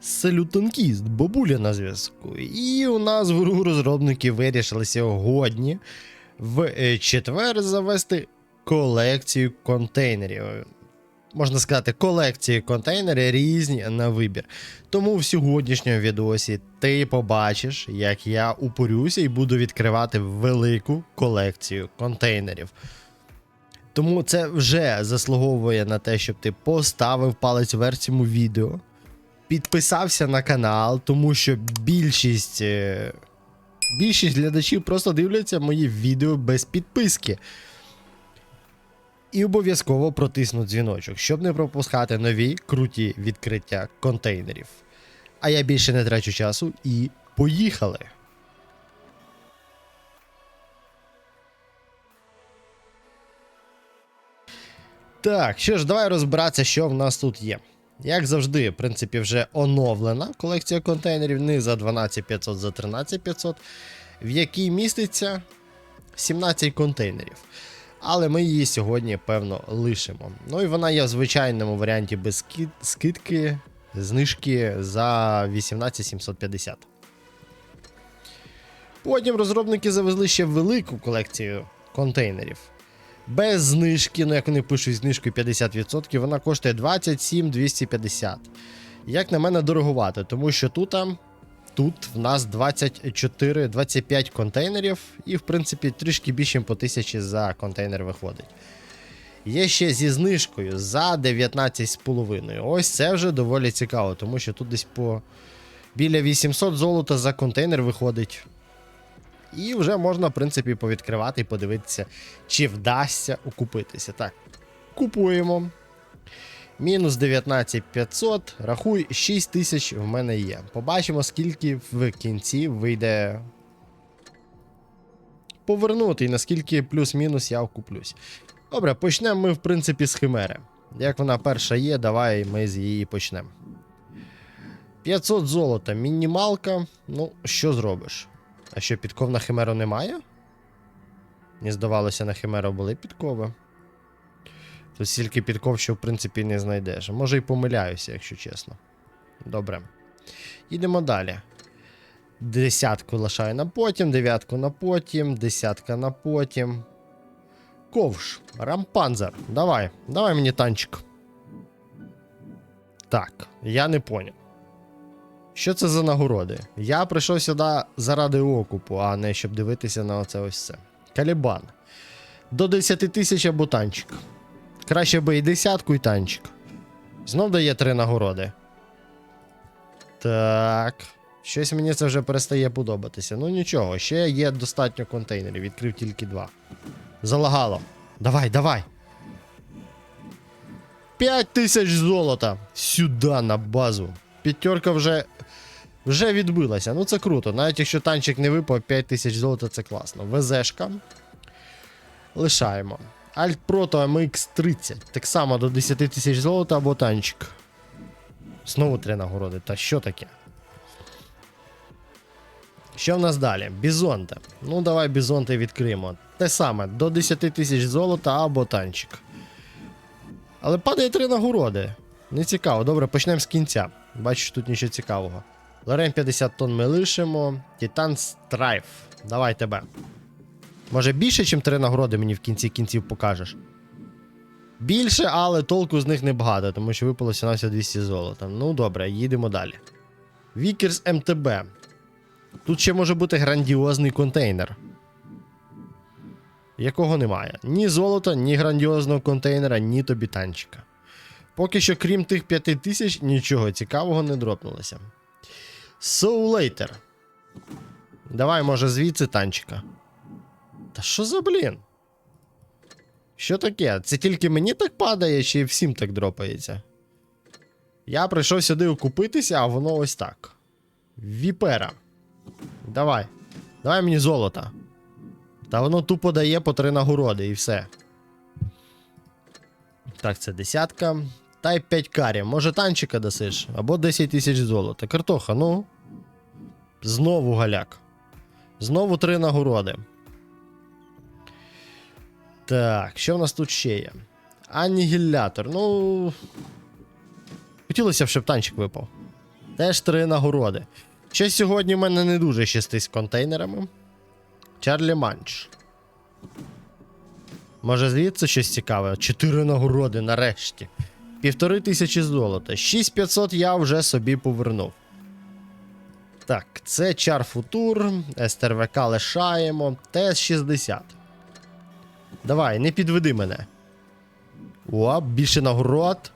Салютонкіст, бабуля на зв'язку. І у нас в гру розробники вирішили сьогодні в е, четвер завести колекцію контейнерів. Можна сказати, колекції контейнерів різні на вибір. Тому в сьогоднішньому відосі ти побачиш, як я упорюся і буду відкривати велику колекцію контейнерів. Тому це вже заслуговує на те, щоб ти поставив палець вверх цьому відео, підписався на канал, тому що більшість, е, більшість глядачів просто дивляться мої відео без підписки. І обов'язково протисну дзвіночок, щоб не пропускати нові круті відкриття контейнерів. А я більше не трачу часу і поїхали! Так, що ж, давай розбиратися, що в нас тут є. Як завжди, в принципі, вже оновлена колекція контейнерів не за 12500, за 13500, в якій міститься 17 контейнерів. Але ми її сьогодні, певно, лишимо. Ну і вона є в звичайному варіанті без скидки, знижки за 18750. Потім розробники завезли ще велику колекцію контейнерів. Без знижки, ну як вони пишуть знижкою 50%, вона коштує 27 250. Як на мене, дороговато, тому що тут, тут в нас 24-25 контейнерів, і, в принципі, трішки більше по 1000 за контейнер виходить. Є ще зі знижкою за 19,5. Ось це вже доволі цікаво, тому що тут десь по біля 800 золота за контейнер виходить. І вже можна, в принципі, повідкривати і подивитися, чи вдасться окупитися. Так, купуємо. Мінус 19500, рахуй, 6000 в мене є. Побачимо, скільки в кінці вийде повернути, і наскільки плюс-мінус я окуплюсь. Добре, почнемо ми, в принципі, з химери. Як вона перша є, давай ми з її почнемо. 500 золота, мінімалка. Ну, що зробиш? А що, підков на химеру немає? Мені здавалося, на химеру були підкови. Тут стільки підков, що в принципі не знайдеш. Може і помиляюся, якщо чесно. Добре. Їдемо далі. Десятку лишаю на потім, дев'ятку на потім, десятка на потім. Ковш, рампанзер. Давай, давай мені танчик. Так, я не поняв. Що це за нагороди? Я прийшов сюди заради окупу, а не щоб дивитися на оце ось це. Калібан. До 10 тисяч або танчик. Краще би і десятку, і танчик. Знов дає три нагороди. Так. Щось мені це вже перестає подобатися. Ну нічого, ще є достатньо контейнерів, відкрив тільки два. Залагало. Давай, давай. 5 тисяч золота. Сюди на базу. П'ятерка вже вже відбилася. Ну це круто. Навіть якщо танчик не випав, 5 тисяч золота це класно. ВЗшка. Лишаємо. Alt Proto MX 30. Так само до 10 тисяч золота або танчик. Знову три нагороди. Та що таке? Що в нас далі? Бізонте. Ну, давай бізонте відкриємо. Те саме, до 10 тисяч золота або танчик. Але падає три нагороди. Не цікаво. Добре, почнемо з кінця. Бачиш, тут нічого цікавого. Лорен 50 тонн ми лишимо. Титан Страйф. Давай тебе. Може більше, ніж три нагороди мені в кінці кінців покажеш? Більше, але толку з них небагато, тому що випало 17 200 золота. Ну добре, їдемо далі. Вікерс МТБ. Тут ще може бути грандіозний контейнер. Якого немає. Ні золота, ні грандіозного контейнера, ні тобі танчика. Поки що, крім тих 5000, нічого цікавого не дропнулося. So later. Давай, може, звідси танчика. Та що за блін? Що таке? Це тільки мені так падає, чи всім так дропається? Я прийшов сюди окупитися, а воно ось так. Віпера. Давай. Давай мені золото. Та воно тупо дає по три нагороди і все. Так, це десятка. Та й 5 карів. Може танчика дасиш? Або 10 тисяч золота. Картоха, ну. Знову галяк. Знову три нагороди. Так, що в нас тут ще є? Анігілятор. Ну. Хотілося б, щоб танчик випав. Теж три нагороди. Щось сьогодні в мене не дуже щастить з контейнерами. Чарлі Манч. Може, звідси щось цікаве? Чотири нагороди нарешті. Півтори тисячі золота. 6500 я вже собі повернув. Так, це Чар Футур, СТРВК лишаємо. ТС-60. Давай, не підведи мене. О, більше нагород.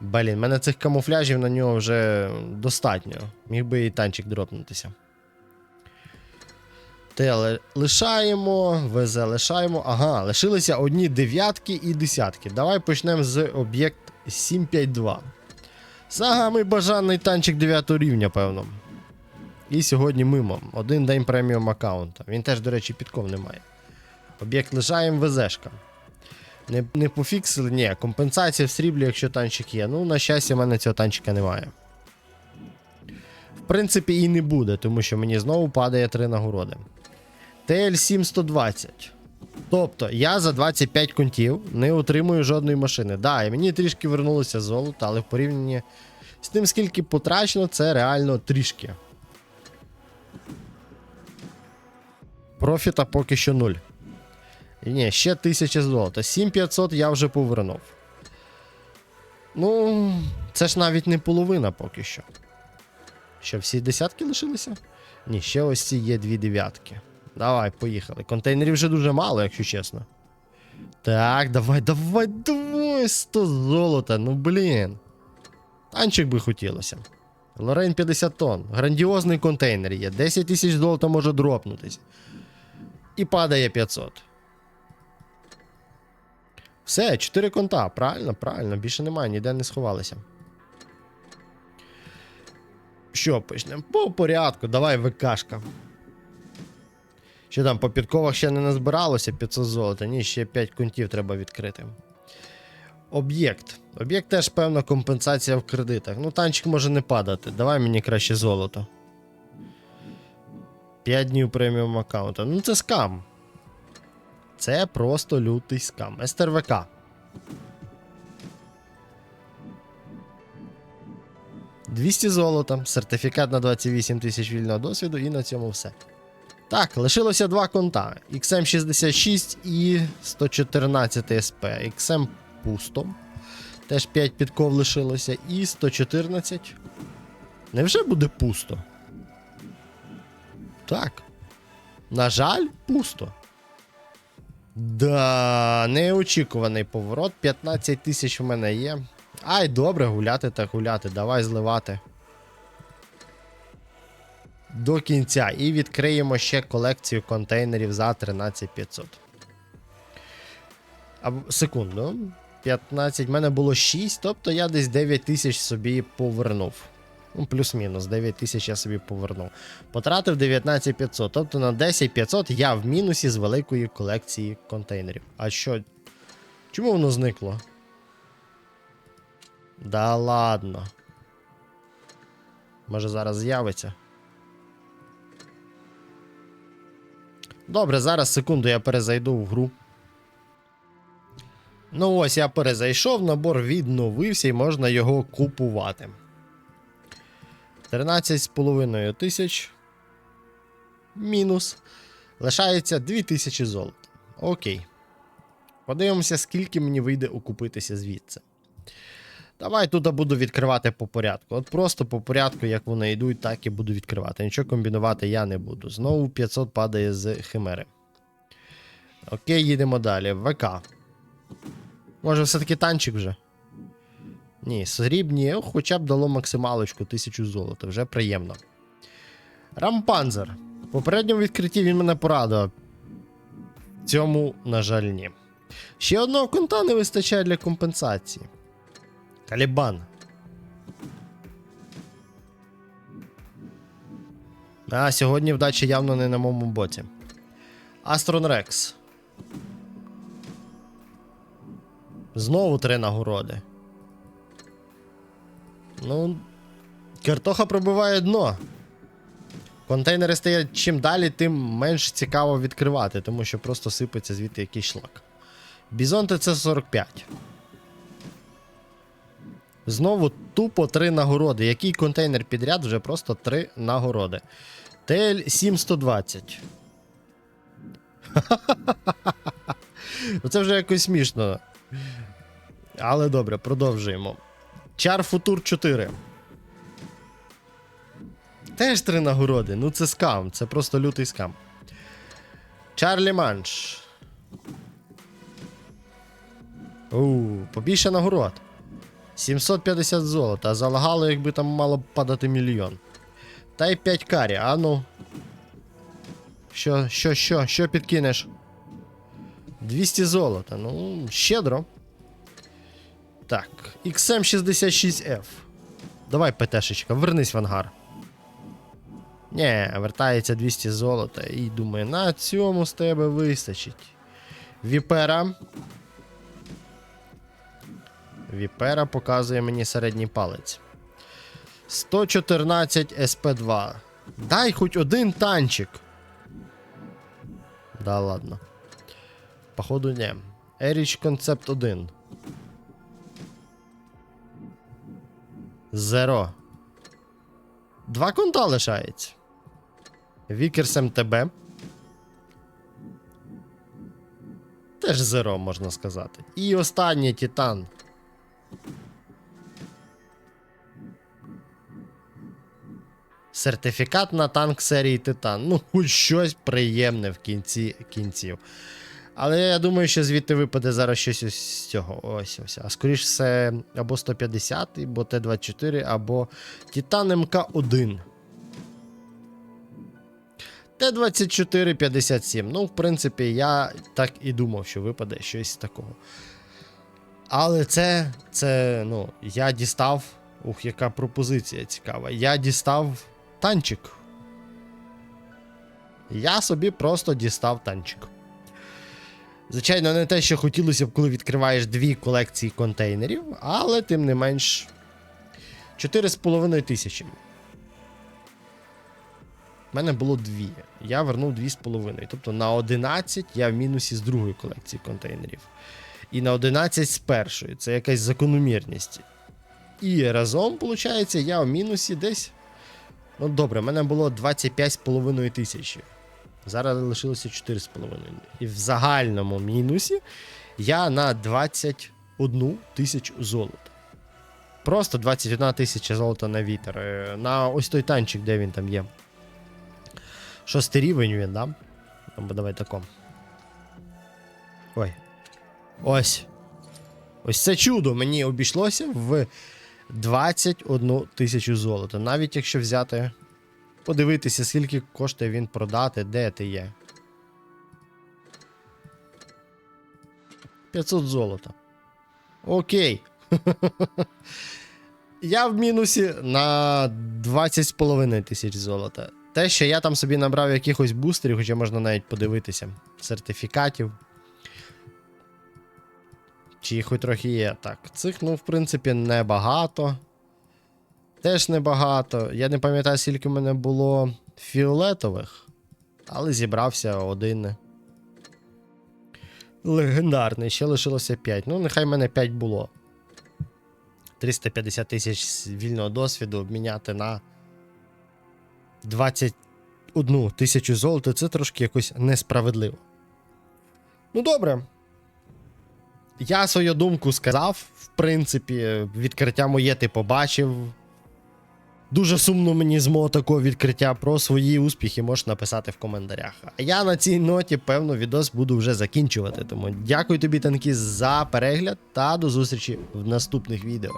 Блін, мене цих камуфляжів на нього вже достатньо. Міг би і танчик дропнутися. Те лишаємо, ВЗ лишаємо. Ага, лишилися одні дев'ятки і десятки. Давай почнемо з об'єкт 752. Самий бажаний танчик 9 рівня, певно. І сьогодні мимо. Один день преміум аккаунта. Він теж, до речі, підков немає. Об'єкт лишаємо ВЗшка. Не, не пофіксили, ні, компенсація в сріблі, якщо танчик є. Ну, на щастя, в мене цього танчика немає. В принципі, і не буде, тому що мені знову падає три нагороди. TL7120. Тобто, я за 25 контів не отримую жодної машини. Да, і мені трішки вернулося золото, але в порівнянні з тим, скільки потрачено, це реально трішки. Профіта поки що нуль. Ні, ще 1000 золота. 7500 я вже повернув. Ну, це ж навіть не половина поки що. Що, всі десятки лишилися? Ні, ще ось ці є дві дев'ятки. Давай, поїхали. Контейнерів вже дуже мало, якщо чесно. Так, давай, давай, давай, 100 золота, ну блін. Танчик би хотілося. Лорейн 50 тонн. Грандіозний контейнер є. 10 тисяч золота може дропнутися. І падає 500. Все, 4 конта. Правильно, правильно. Більше немає, ніде не сховалися. Що, почнемо? По порядку, давай ВКшка. Що там, по підковах ще не назбиралося 500 золота. Ні, ще 5 контів треба відкрити. Об'єкт. Об'єкт теж певна компенсація в кредитах. Ну, танчик може не падати. Давай мені краще золото. 5 днів преміум аккаунта. Ну, це скам. Це просто лютий скам. СТРВК. «200 золота, сертифікат на 28 тисяч вільного досвіду, і на цьому все. Так, лишилося два конта: XM66 і 114 SP. XM пусто. Теж 5 підков лишилося. І 114. Невже буде пусто? Так. На жаль, пусто. Да, неочікуваний поворот. 15 тисяч в мене є. Ай, добре, гуляти та гуляти. Давай зливати. До кінця. І відкриємо ще колекцію контейнерів за 13500. Або секунду. 15. В мене було 6, тобто я десь 9 тисяч собі повернув. Ну, плюс-мінус, 9 тисяч я собі повернув. Потратив 19500. Тобто на 10500 я в мінусі з великої колекції контейнерів. А що? Чому воно зникло? Да ладно. Може зараз з'явиться. Добре, зараз секунду я перезайду в гру. Ну ось я перезайшов, набор відновився і можна його купувати. 13,5 тисяч. Мінус. Лишається 2000 золота. Окей. Подивимося, скільки мені вийде окупитися звідси. Давай тут буду відкривати по порядку. От просто по порядку, як вони йдуть, так і буду відкривати. Нічого комбінувати я не буду. Знову 500 падає з химери. Окей, їдемо далі. ВК. Може, все-таки танчик вже? Ні, срібні, хоча б дало максималочку 1000 золота, вже приємно. Рампанзер. В попередньому відкритті він мене порадував. Цьому, на жаль, ні. Ще одного конта не вистачає для компенсації. Талібан. А, сьогодні вдача явно не на моєму боці. Астрон Рекс. Знову три нагороди. Ну, картоха пробиває дно. Контейнери стають чим далі, тим менш цікаво відкривати, тому що просто сипеться звідти якийсь шлак. Бізонти це 45. Знову тупо три нагороди. Який контейнер підряд вже просто три нагороди. ТЛ 7120. Це вже якось смішно. Але добре, продовжуємо. Чар Футур 4. Теж три нагороди. Ну це скам, це просто лютий скам. Чарлі Манш. Побільше нагород. 750 золота, а залагало, якби там мало б падати мільйон. Та й 5 карі, а ну. Що, що, що, що підкинеш? 200 золота, ну, щедро. Так, XM66F. Давай, ПТшечка, вернись в ангар. Нє, вертається 200 золота і думає, на цьому з тебе вистачить. Віпера. Віпера показує мені середній палець. 114 СП2. Дай хоч один танчик. Да, ладно. Походу, не. Еріч Концепт 1. Зеро. Два конта лишається. Вікерс МТБ. Теж зеро, можна сказати. І останній Титан. Сертифікат на танк серії Титан. Ну, хоч щось приємне в кінці кінців. Але я думаю, що звідти випаде зараз щось ось з цього. Ось ось. А скоріш все, або 150, або Т-24, або Титан МК-1. Т-24 57. Ну, в принципі, я так і думав, що випаде щось такого. Але це, це, ну, я дістав. Ух, яка пропозиція цікава. Я дістав танчик. Я собі просто дістав танчик. Звичайно, не те, що хотілося б, коли відкриваєш дві колекції контейнерів, але тим не менш 4,5 тисячі. У мене було дві. Я вернув 2,5. Тобто на 11 я в мінусі з другої колекції контейнерів. І на 11 з першої. Це якась закономірність. І разом, виходить, я в мінусі десь. Ну добре, в мене було 25,5 тисячі. Зараз лишилося 4,5. І в загальному мінусі я на 21 тисячу золота. Просто 21 тисяча золота на вітер. Е, На ось той танчик, де він там є. Шостий рівень він, да? Або давай таком. Ой. Ось. Ось це чудо мені обійшлося в 21 тисячу золота. Навіть якщо взяти. Подивитися, скільки коштує він продати, де ти є. 500 золота. Окей. Я в мінусі на 20,5 тисяч золота. Те, що я там собі набрав якихось бустерів, хоча можна навіть подивитися, сертифікатів. Чи їх хоч трохи є. Так, цих, ну, в принципі, небагато. Теж небагато. Я не пам'ятаю, скільки в мене було фіолетових, але зібрався один. Легендарний, ще лишилося 5. Ну, нехай в мене 5 було. 350 тисяч вільного досвіду обміняти на 21 тисячу золота. Це трошки якось несправедливо. Ну, добре. Я свою думку сказав. В принципі, відкриття моє ти побачив. Дуже сумно мені з мого такого відкриття про свої успіхи можеш написати в коментарях. А я на цій ноті, певно, відос буду вже закінчувати. Тому дякую тобі, танки, за перегляд та до зустрічі в наступних відео.